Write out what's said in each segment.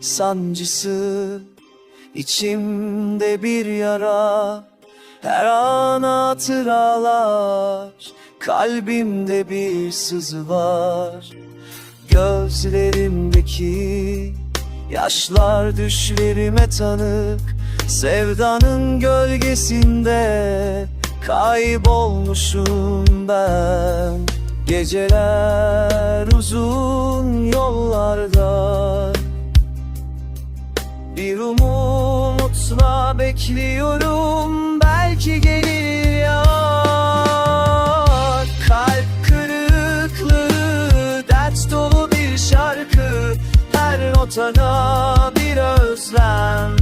sancısı içimde bir yara Her an hatıralar Kalbimde bir sızı var. Gözlerimdeki yaşlar düşlerime tanık Sevdanın gölgesinde kaybolmuşum ben. Geceler uzun bekliyorum belki gelir ya Kalp kırıklığı dert dolu bir şarkı. Her notada bir özlem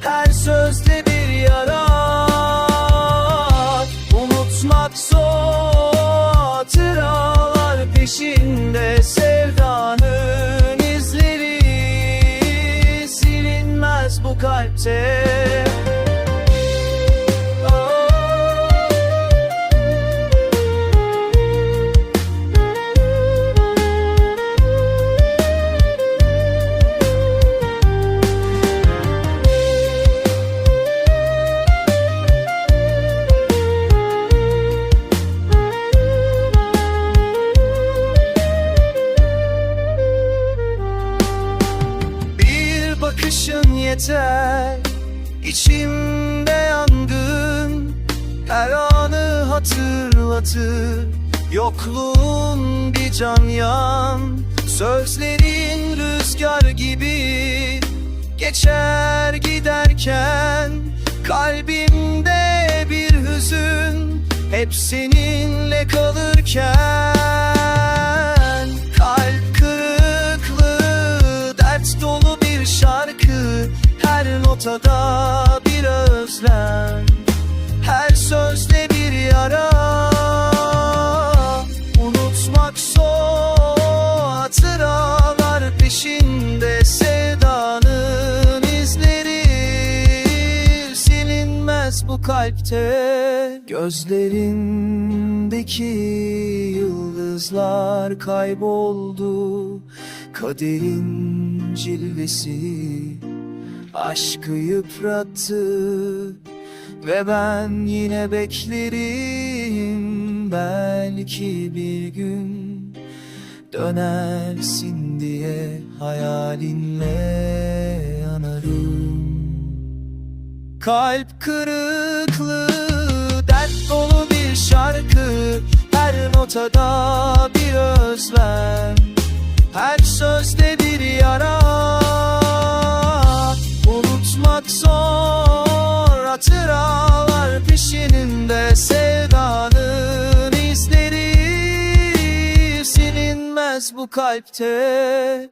Her sözde bir yara. Unutmak zor hatıralar peşinde. Sevdanın izleri silinmez bu kalpte bakışın yeter. İçimde yangın Her anı hatırlatır. Yokluğun bir can yan Sözlerin rüzgar gibi. Geçer giderken Kalbimde bir hüzün. Hep seninle kalırken Her notada bir özlem. Her sözde bir yara. Unutmak zor Hatıralar peşinde Sevdanın izleri. Silinmez bu kalpte Gözlerindeki yıldızlar kayboldu. Kaderin cilvesi aşkı yıprattı Ve ben yine beklerim. Belki bir gün Dönersin diye hayalinle yanarım Kalp kırıklığı dert dolu bir şarkı. Her notada bir özlem Her sözde bu kalpte